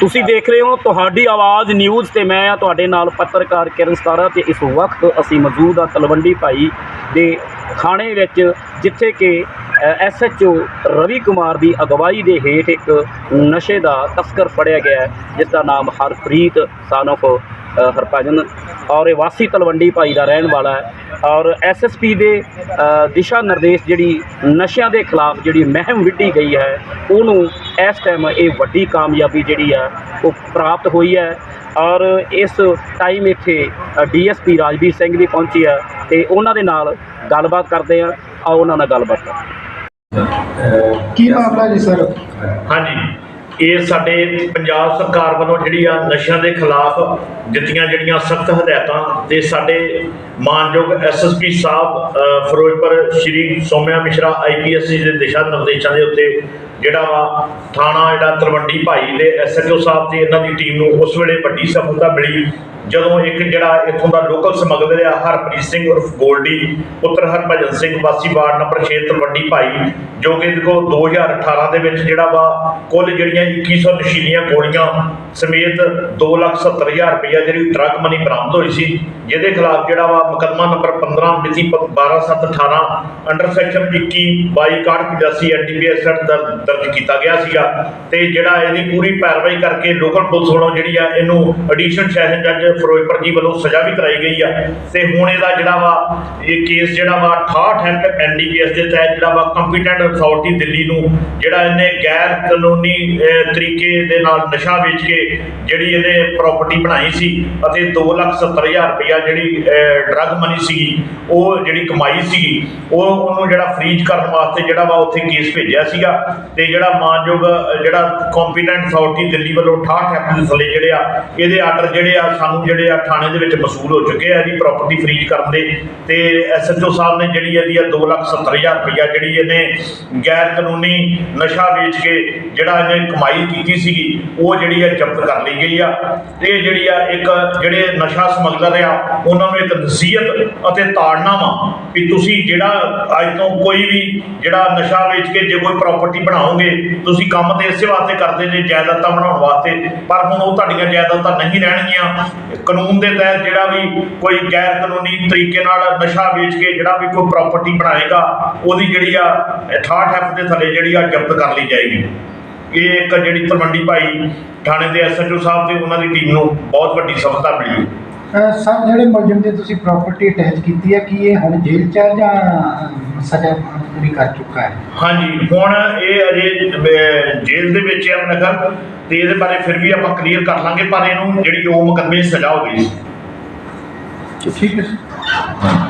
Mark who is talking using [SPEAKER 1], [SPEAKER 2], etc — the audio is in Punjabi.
[SPEAKER 1] ਤੁਸੀਂ ਦੇਖ ਰਹੇ ਹੋ ਤੁਹਾਡੀ ਆਵਾਜ਼ ਨਿਊਜ਼ ਤੇ ਮੈਂ ਆ ਤੁਹਾਡੇ ਨਾਲ ਪੱਤਰਕਾਰ ਕਿਰਨ ਸਤਾਰਾ ਤੇ ਇਸ ਵਕਤ ਅਸੀਂ ਮੌਜੂਦ ਆ ਤਲਵੰਡੀ ਭਾਈ ਦੇ ਥਾਣੇ ਵਿੱਚ, ਜਿੱਥੇ ਕਿ ਐਸਐਚਓ ਰਵੀ ਕੁਮਾਰ ਦੀ ਅਗਵਾਈ ਦੇ ਹੇਠ ਇੱਕ ਨਸ਼ੇ ਦਾ ਤਸਕਰ ਫੜਿਆ ਗਿਆ ਜਿਸ ਦਾ ਨਾਮ ਹਰਪ੍ਰੀਤ son of ਹਰਭਜਨ ਔਰ ਇਹ ਵਾਸੀ ਤਲਵੰਡੀ ਭਾਈ ਦਾ ਰਹਿਣ ਵਾਲਾ ਹੈ। ਔਰ ਐਸਐਸਪੀ ਦੇ ਦਿਸ਼ਾ ਨਿਰਦੇਸ਼ ਜਿਹੜੀ ਨਸ਼ਿਆਂ ਦੇ ਖਿਲਾਫ ਜਿਹੜੀ ਮਹਿਮ ਵਿੱਢੀ ਗਈ ਹੈ ਉਹਨੂੰ ਇਸ ਟਾਈਮ ਇਹ ਵੱਡੀ ਕਾਮਯਾਬੀ ਜਿਹੜੀ ਹੈ ਉਹ ਪ੍ਰਾਪਤ ਹੋਈ ਹੈ। ਔਰ ਇਸ ਟਾਈਮ ਇੱਥੇ ਡੀਐਸਪੀ ਰਾਜਵੀਰ ਸਿੰਘ ਵੀ ਪਹੁੰਚੇ ਆ ਤੇ ਉਹਨਾਂ ਦੇ ਨਾਲ ਗੱਲਬਾਤ ਕਰਦੇ ਆ ਆਓ ਉਹਨਾਂ ਨਾਲ ਗੱਲਬਾਤ ਕਰਦੇ ਹਾਂ।
[SPEAKER 2] ਕੀ ਮਾਮਲਾ ਜੀ ਸਰ?
[SPEAKER 3] ਹਾਂਜੀ। ਇਹ ਸਾਡੇ ਪੰਜਾਬ ਸਰਕਾਰ ਵੱਲੋਂ ਜਿਹੜੀ ਆ ਨਸ਼ਿਆਂ ਦੇ ਖਿਲਾਫ ਦਿੱਤੀਆਂ ਜਿਹੜੀਆਂ ਸਖਤ ਹਦਾਇਤਾਂ ਤੇ ਸਾਡੇ ਮਾਨਯੋਗ ਐਸਐਸਪੀ ਸਾਹਿਬ ਫਿਰੋਜ਼ਪੁਰ ਸ਼੍ਰੀ ਸੋਮਿਆ ਮਿਸ਼ਰਾ ਆਈਪੀਐਸ ਦੇ ਦਿਸ਼ਾ ਨਿਰਦੇਸ਼ਾਂ ਦੇ ਉੱਤੇ ਜਿਹੜਾ ਵਾ ਥਾਣਾ ਜਿਹੜਾ ਤਲਵੰਡੀ ਭਾਈ ਦੇ ਐਸਐਚਓ ਸਾਹਿਬ ਤੇ ਇਹਨਾਂ ਦੀ ਟੀਮ ਨੂੰ ਉਸ ਵੇਲੇ ਵੱਡੀ ਸਫਲਤਾ ਮਿਲੀ। ਜਦੋਂ ਇੱਕ ਜਿਹੜਾ ਇੱਥੋਂ ਦਾ ਲੋਕਲ ਸਮਗਲਰ ਆ ਹਰਪ੍ਰੀਤ ਸਿੰਘ ਉਰਫ ਗੋਲਡੀ, ਪੁੱਤਰ ਹਰਭਜਨ ਸਿੰਘ, ਵਾਸੀ ਵਾਰਡ ਨੰਬਰ 6 ਤਲਵੰਡੀ ਭਾਈ, ਜੋ ਕਿ ਇਹਦੇ ਕੋਲ 2018 ਦੇ ਵਿੱਚ ਜਿਹੜਾ ਵਾ ਕੁੱਲ ਜਿਹੜੀਆਂ 2100 ਨਸ਼ੀਲੀਆਂ ਗੋਲੀਆਂ ਸਮੇਤ 270000 ਰੁਪਇਆ ਜਿਹੜੀ ਡਰੱਗ ਮਨੀ ਬਰਾਮਦ ਹੋਈ ਸੀ, ਜਿਹਦੇ ਖਿਲਾਫ ਜਿਹੜਾ ਵਾ ਮੁਕੱਦਮਾ ਨੰਬਰ 15 ਮਿਤੀ 12718 ਅੰਡਰ ਸੈਕਸ਼ਨ 21 22 85 ਐਨਡੀਪੀਐਸ ਐਕਟ ਦਰ- ਦਰਜ ਕੀਤਾ ਗਿਆ ਸੀਗਾ ਤੇ ਜਿਹੜਾ ਇਹਦੀ ਪੂਰੀ ਪੈਰਵਾਈ ਕਰਕੇ ਲੋਕਲ ਪੁਲਿਸ ਵੱਲੋਂ ਜਿਹੜੀ ਆ ਇਹਨੂੰ ਐਡੀਸ਼ਨ ਸੈਸ਼ਨ ਜੱਜ ਫਿਰੋਜ਼ਪੁਰ ਜੀ ਵੱਲੋਂ ਸਜ਼ਾ ਵੀ ਕਰਾਈ ਗਈ ਆ। ਤੇ ਹੁਣ ਇਹਦਾ ਜਿਹੜਾ ਵਾ, ਇਹ ਕੇਸ ਜਿਹੜਾ ਵਾ 68 ਐਕਟ ਐਨਡੀਪੀਐਸ ਦੇ ਤਹਿਤ ਜਿਹੜਾ ਵਾ ਕੰਪੀਟੈਂਟ ਅਥਾਰਟੀ ਦਿੱਲੀ ਨੂੰ ਜਿਹੜਾ ਇਹਨੇ ਗੈਰ ਕਾਨੂੰਨੀ ਤਰੀਕੇ ਦੇ ਨਾਲ ਨਸ਼ਾ ਵੇਚ ਕੇ ਜਿਹੜੀ ਇਹਨੇ ਪ੍ਰਾਪਰਟੀ ਬਣਾਈ ਸੀ ਅਤੇ 270000 ਰੁਪਇਆ ਜਿਹੜੀ ਡਰੱਗ ਮਨੀ ਸੀਗੀ, ਉਹ ਜਿਹੜੀ ਕਮਾਈ ਸੀਗੀ, ਉਹ ਉਹਨੂੰ ਜਿਹੜਾ ਫ੍ਰੀਜ਼ ਕਰਨ ਵਾਸਤੇ ਜਿਹੜਾ ਵਾ ਉੱਥੇ ਕੇਸ ਭੇਜਿਆ ਸੀਗਾ। ਤੇ ਜਿਹੜਾ ਮਾਨਯੋਗ ਜਿਹੜਾ ਕੰਪੀਟੈਂਟ ਅਥਾਰਟੀ ਦਿੱਲੀ ਵੱਲੋਂ 68 ਐਕਟ ਦੇ ਥੱਲੇ ਜਿਹੜੇ ਆ, ਇਹਦੇ ਆਰਡਰ ਜਿਹੜੇ ਆ, ਸਾਨੂੰ ਜਿਹੜੇ ਆ ਥਾਣੇ ਦੇ ਵਿੱਚ ਮਸੂਲ ਹੋ ਚੁੱਕੇ ਆ ਇਹਦੀ ਪ੍ਰਾਪਰਟੀ ਫ੍ਰੀਜ਼ ਕਰਨ ਦੇ। ਤੇ ਐਸਐਚਓ ਸਾਹਿਬ ਨੇ ਜਿਹੜੀ ਇਹਦੀ ਆ 270000 ਰੁਪਇਆ ਜਿਹੜੀ ਇਹਨੇ ਗੈਰ ਕਾਨੂੰਨੀ ਨਸ਼ਾ ਵੇਚ ਕੇ ਜਿਹੜਾ ਇਹਨੇ ਕਮਾਈ ਕੀਤੀ ਸੀਗੀ, ਉਹ ਜਿਹੜੀ ਆ ਜ਼ਬਤ ਕਰ ਲਈ ਗਈ ਆ। ਇਹ ਜਿਹੜੀ ਆ ਇੱਕ ਜਿਹੜੇ ਨਸ਼ਾ ਸਮਗਲਰ ਆ, ਉਹਨਾਂ ਨੂੰ ਇੱਕ ਨਸੀਹਤ ਅਤੇ ਤਾੜਨਾ ਵਾ ਵੀ ਤੁਸੀਂ ਜਿਹੜਾ ਅੱਜ ਤੋਂ ਕੋਈ ਵੀ ਜਿਹੜਾ ਨਸ਼ਾ ਵੇਚ ਕੇ ਜੇ ਕੋਈ ਪ੍ਰਾਪਰਟੀ ਬਣਾਓਗੇ ਤੁਸੀਂ ਕੰਮ ਤੇ ਇਸੇ ਵਾਸਤੇ ਕਰਦੇ ਜੇ, ਜਾਇਦਾਦਾਂ ਬਣਾਉਣ ਵਾਸਤੇ। ਪਰ ਹੁਣ ਉਹ ਤੁਹਾਡੀਆਂ ਜਾਇਦਾਦਾਂ ਨਹੀਂ ਰਹਿਣਗੀਆਂ। ਕਾਨੂੰਨ ਦੇ ਤਹਿਤ ਜਿਹੜਾ ਵੀ ਕੋਈ ਗੈਰ ਕਾਨੂੰਨੀ ਤਰੀਕੇ ਨਾਲ ਨਸ਼ਾ ਵੇਚ ਕੇ ਜਿਹੜਾ ਵੀ ਕੋਈ ਪ੍ਰਾਪਰਟੀ ਬਣਾਏਗਾ, ਉਹਦੀ ਜਿਹੜੀ ਆ 68 ਐਫ ਦੇ ਥੱਲੇ ਜਿਹੜੀ ਆ ਜ਼ਬਤ ਕਰ ਲਈ ਜਾਏਗੀ। ਇਹ ਇੱਕ ਜਿਹੜੀ ਤਲਵੰਡੀ ਭਾਈ ਥਾਣੇ ਦੇ ਐਸਐਚਓ ਸਾਹਿਬ ਤੇ ਉਹਨਾਂ ਦੀ ਟੀਮ ਨੂੰ ਬਹੁਤ ਵੱਡੀ ਸਫਲਤਾ ਮਿਲੀ
[SPEAKER 2] ਸਰ, ਜਿਹੜੇ ਮੁਲਜ਼ਮ ਦੀ ਤੁਸੀਂ ਪ੍ਰਾਪਰਟੀ ਅਟੈਚ ਕੀਤੀ ਹੈ, ਕੀ ਇਹ ਹੁਣ ਜੇਲ੍ਹ ਚ ਹੈ ਜਾਂ ਸਜ਼ਾ ਪੂਰੀ ਕਰ ਚੁੱਕਾ ਹੈ।
[SPEAKER 3] ਹਾਂਜੀ ਹੁਣ ਇਹ ਅਜੇ ਅਹ, ਜੇਲ੍ਹ ਦੇ ਵਿੱਚ ਹੈ ਨਗਰ ਤੇ ਇਹਦੇ ਬਾਰੇ ਫਿਰ ਵੀ ਆਪਾਂ ਕਲੀਅਰ ਕਰ ਲਾਂਗੇ ਪਰ ਇਹਨੂੰ ਜਿਹੜੀ ਉਹ ਮੁਕੱਦਮੇ ਸਜ਼ਾ ਹੋ ਗਈ ਸੀ।
[SPEAKER 2] ਠੀਕ ਹੈ ਸਰ